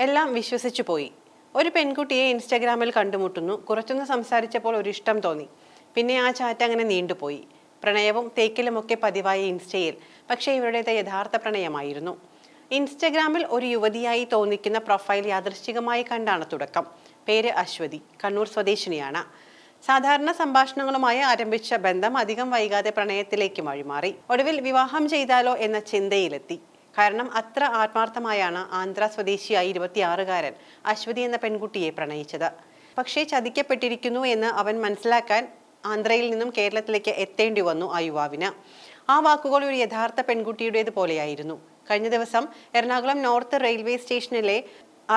എല്ലാം വിശ്വസിച്ചു പോയി. ഒരു പെൺകുട്ടിയെ ഇൻസ്റ്റാഗ്രാമിൽ കണ്ടുമുട്ടുന്നു. കുറച്ചൊന്ന് സംസാരിച്ചപ്പോൾ ഒരു ഇഷ്ടം തോന്നി. പിന്നെ ആ ചാറ്റ് അങ്ങനെ നീണ്ടുപോയി. പ്രണയവും തേക്കിലുമൊക്കെ പതിവായി ഇൻസ്റ്റയിൽ. പക്ഷേ ഇവരുടേത് യഥാർത്ഥ പ്രണയമായിരുന്നു. ഇൻസ്റ്റഗ്രാമിൽ ഒരു യുവതിയായി തോന്നിക്കുന്ന പ്രൊഫൈൽ യാദൃശ്ചികമായി കണ്ടാണ് തുടക്കം. പേര് അശ്വതി. കണ്ണൂർ സ്വദേശിനിയാണ്. സാധാരണ സംഭാഷണങ്ങളുമായി ആരംഭിച്ച ബന്ധം അധികം വൈകാതെ പ്രണയത്തിലേക്ക് വഴിമാറി. ഒടുവിൽ വിവാഹം ചെയ്താലോ എന്ന ചിന്തയിലെത്തി. കാരണം അത്ര ആത്മാർത്ഥമായാണ് ആന്ധ്ര സ്വദേശിയായ ഇരുപത്തിയാറുകാരൻ അശ്വതി എന്ന പെൺകുട്ടിയെ പ്രണയിച്ചത്. പക്ഷേ ചതിക്കപ്പെട്ടിരിക്കുന്നു എന്ന് അവൻ മനസ്സിലാക്കാൻ ആന്ധ്രയിൽ നിന്നും കേരളത്തിലേക്ക് എത്തേണ്ടി വന്നു ആ യുവാവിന്. ആ വാക്കുകൾ ഒരു യഥാർത്ഥ പെൺകുട്ടിയുടേത് പോലെയായിരുന്നു. കഴിഞ്ഞ ദിവസം എറണാകുളം നോർത്ത് റെയിൽവേ സ്റ്റേഷനിലെ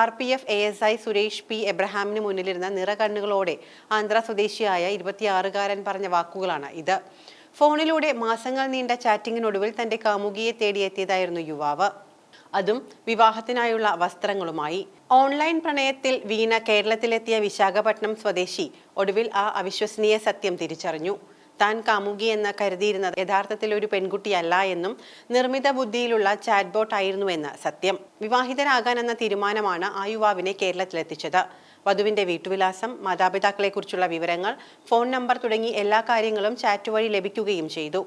R P F A S I Suresh P എബ്രഹാമിന് മുന്നിലിരുന്ന നിറകണ്ണുകളോടെ ആന്ധ്ര സ്വദേശിയായ ഇരുപത്തിയാറുകാരൻ പറഞ്ഞ വാക്കുകളാണ് ഇത്. ഫോണിലൂടെ മാസങ്ങൾ നീണ്ട ചാറ്റിങ്ങിനൊടുവിൽ തന്റെ കാമുകിയെ തേടിയെത്തിയതായിരുന്നു യുവാവ്. അതും വിവാഹത്തിനായുള്ള വസ്ത്രങ്ങളുമായി. ഓൺലൈൻ പ്രണയത്തിൽ വീണ കേരളത്തിലെത്തിയ വിശാഖപട്ടണം സ്വദേശി ഒടുവിൽ ആ അവിശ്വസനീയ സത്യം തിരിച്ചറിഞ്ഞു. താൻ കാമുകി എന്ന് കരുതിയിരുന്നത് യഥാർത്ഥത്തിൽ ഒരു പെൺകുട്ടിയല്ല എന്നും നിർമ്മിത ബുദ്ധിയിലുള്ള ചാറ്റ്ബോട്ട് ആയിരുന്നുവെന്ന് സത്യം. വിവാഹിതരാകാൻ എന്ന തീരുമാനമാണ് ആ യുവാവിനെ കേരളത്തിലെത്തിച്ചത്. വധുവിന്റെ വീട്ടുവിലാസം മാതാപിതാക്കളെക്കുറിച്ചുള്ള വിവരങ്ങൾ ഫോൺ നമ്പർ തുടങ്ങി എല്ലാ കാര്യങ്ങളും ചാറ്റ് വഴി ലഭിക്കുകയും ചെയ്തു.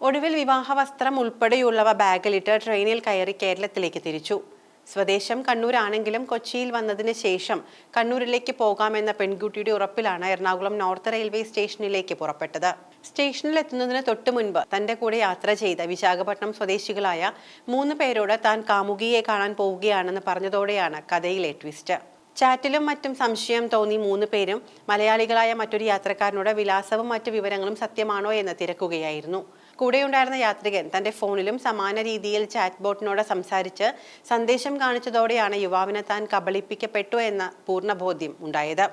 ഒടുവിൽ വിവാഹ വസ്ത്രം ഉൾപ്പെടെയുള്ളവ ബാഗിലിട്ട് ട്രെയിനിൽ കയറി കേരളത്തിലേക്ക് തിരിച്ചു. സ്വദേശം കണ്ണൂരാണെങ്കിലും കൊച്ചിയിൽ വന്നതിന് ശേഷം കണ്ണൂരിലേക്ക് പോകാമെന്ന പെൺകുട്ടിയുടെ ഉറപ്പിലാണ് എറണാകുളം നോർത്ത് റെയിൽവേ സ്റ്റേഷനിലേക്ക് പുറപ്പെട്ടത്. സ്റ്റേഷനിൽ എത്തുന്നതിന് തൊട്ടു മുൻപ് തന്റെ കൂടെ യാത്ര ചെയ്ത വിശാഖപട്ടണം സ്വദേശികളായ മൂന്ന് പേരോട് താൻ കാമുകിയെ കാണാൻ പോവുകയാണെന്ന് പറഞ്ഞതോടെയാണ് കഥയിലെ ട്വിസ്റ്റ്. ചാറ്റിലും മറ്റും സംശയം തോന്നി മൂന്ന് പേരും മലയാളികളായ മറ്റൊരു യാത്രക്കാരനോട് വിലാസവും മറ്റു വിവരങ്ങളും സത്യമാണോ എന്ന് തിരക്കുകയായിരുന്നു. കൂടെയുണ്ടായിരുന്ന യാത്രികൻ തന്റെ ഫോണിലും സമാന രീതിയിൽ ചാറ്റ് ബോട്ടിനോട് സംസാരിച്ച് സന്ദേശം കാണിച്ചതോടെയാണ് യുവാവിനെ താൻ കബളിപ്പിക്കപ്പെട്ടു എന്ന പൂർണബോധ്യം ഉണ്ടായത്.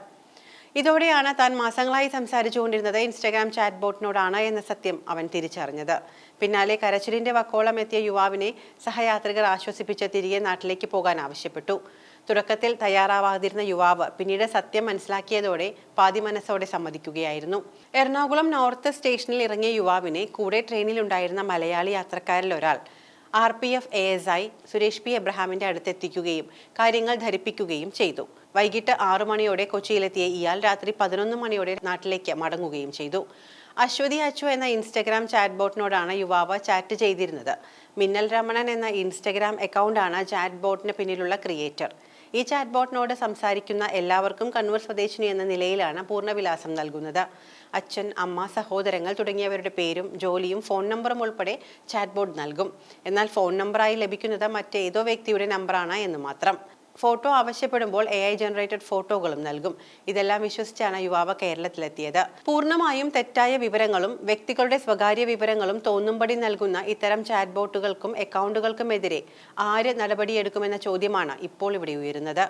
ഇതോടെയാണ് താൻ മാസങ്ങളായി സംസാരിച്ചുകൊണ്ടിരുന്നത് ഇൻസ്റ്റഗ്രാം ചാറ്റ് ബോട്ടിനോടാണ് എന്ന സത്യം അവൻ തിരിച്ചറിഞ്ഞത്. പിന്നാലെ കരച്ചിലിന്റെ വക്കോളം എത്തിയ യുവാവിനെ സഹയാത്രികർ ആശ്വസിപ്പിച്ച് തിരികെ നാട്ടിലേക്ക് പോകാൻ ആവശ്യപ്പെട്ടു. തുടക്കത്തിൽ തയ്യാറാവാതിരുന്ന യുവാവ് പിന്നീട് സത്യം മനസ്സിലാക്കിയതോടെ പാതി മനസ്സോടെ സമ്മതിക്കുകയായിരുന്നു. എറണാകുളം നോർത്ത് സ്റ്റേഷനിൽ ഇറങ്ങിയ യുവാവിനെ കൂടെ ട്രെയിനിലുണ്ടായിരുന്ന മലയാളി യാത്രക്കാരിൽ ഒരാൾ R P F A S I Suresh P എബ്രഹാമിന്റെ അടുത്തെത്തിക്കുകയും കാര്യങ്ങൾ ധരിപ്പിക്കുകയും ചെയ്തു. വൈകിട്ട് ആറു മണിയോടെ കൊച്ചിയിലെത്തിയ ഇയാൾ രാത്രി പതിനൊന്ന് മണിയോടെ നാട്ടിലേക്ക് മടങ്ങുകയും ചെയ്തു. അശ്വതി അച്ചു എന്ന ഇൻസ്റ്റഗ്രാം ചാറ്റ് ബോട്ടിനോടാണ് യുവാവ് ചാറ്റ് ചെയ്തിരുന്നത്. മിന്നൽ രമണൻ എന്ന ഇൻസ്റ്റഗ്രാം അക്കൗണ്ടാണ് ചാറ്റ് ബോട്ടിന് പിന്നിലുള്ള ക്രിയേറ്റർ. ഈ ചാറ്റ് ബോട്ടിനോട് സംസാരിക്കുന്ന എല്ലാവർക്കും കണ്ണൂർ സ്വദേശിനി എന്ന നിലയിലാണ് പൂർണവിലാസം നൽകുന്നത്. അച്ഛൻ അമ്മ സഹോദരങ്ങൾ തുടങ്ങിയവരുടെ പേരും ജോലിയും ഫോൺ നമ്പറും ഉൾപ്പെടെ ചാറ്റ് ബോർഡ് നൽകും. എന്നാൽ ഫോൺ നമ്പറായി ലഭിക്കുന്നത് മറ്റേതോ വ്യക്തിയുടെ നമ്പറാണ് എന്ന് മാത്രം. ഫോട്ടോ ആവശ്യപ്പെടുമ്പോൾ എ ഐ ജനറേറ്റഡ് ഫോട്ടോകളും നൽകും. ഇതെല്ലാം വിശ്വസിച്ചാണ് യുവാവ് കേരളത്തിലെത്തിയത്. പൂർണമായും തെറ്റായ വിവരങ്ങളും വ്യക്തികളുടെ സ്വകാര്യ വിവരങ്ങളും തോന്നുംപടി നൽകുന്ന ഇത്തരം ചാറ്റ് ബോട്ടുകൾക്കും അക്കൗണ്ടുകൾക്കുമെതിരെ ആര് നടപടിയെടുക്കുമെന്ന ചോദ്യമാണ് ഇപ്പോൾ ഇവിടെ ഉയരുന്നത്.